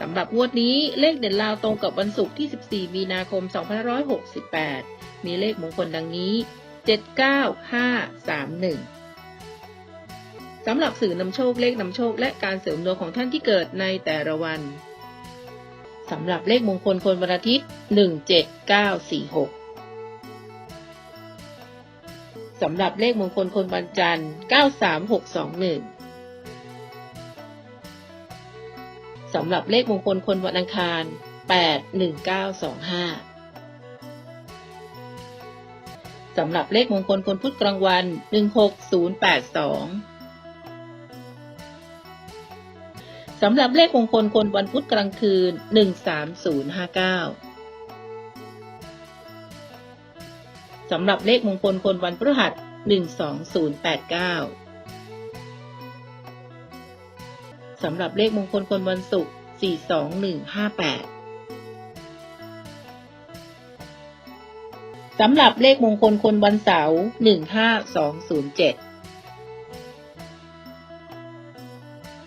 สำหรับงวดนี้เลขเด่นลาวตรงกับวันศุกร์ที่ 14 มีนาคม 2568 มีเลขมงคลดังนี้ 79531 สำหรับสื่อนำโชคเลขนำโชคและการเสริมดวงของท่านที่เกิดในแต่ละวัน สำหรับเลขมงคลคนวันอาทิตย์ 17946สำหรับเลขมงคลคนวันจันทร์ 93621 สำหรับเลขมงคลคนวันอังคาร 81925 สำหรับเลขมงคลคนพุธกลางวัน 16082 สำหรับเลขมงคลคนวันพุธกลางคืน 13059สำหรับเลขมงคลคนวันพฤหัส 12089 สำหรับเลขมงคลคนวันศุกร์ 42158 สำหรับเลขมงคลคนวันเสาร์ 15207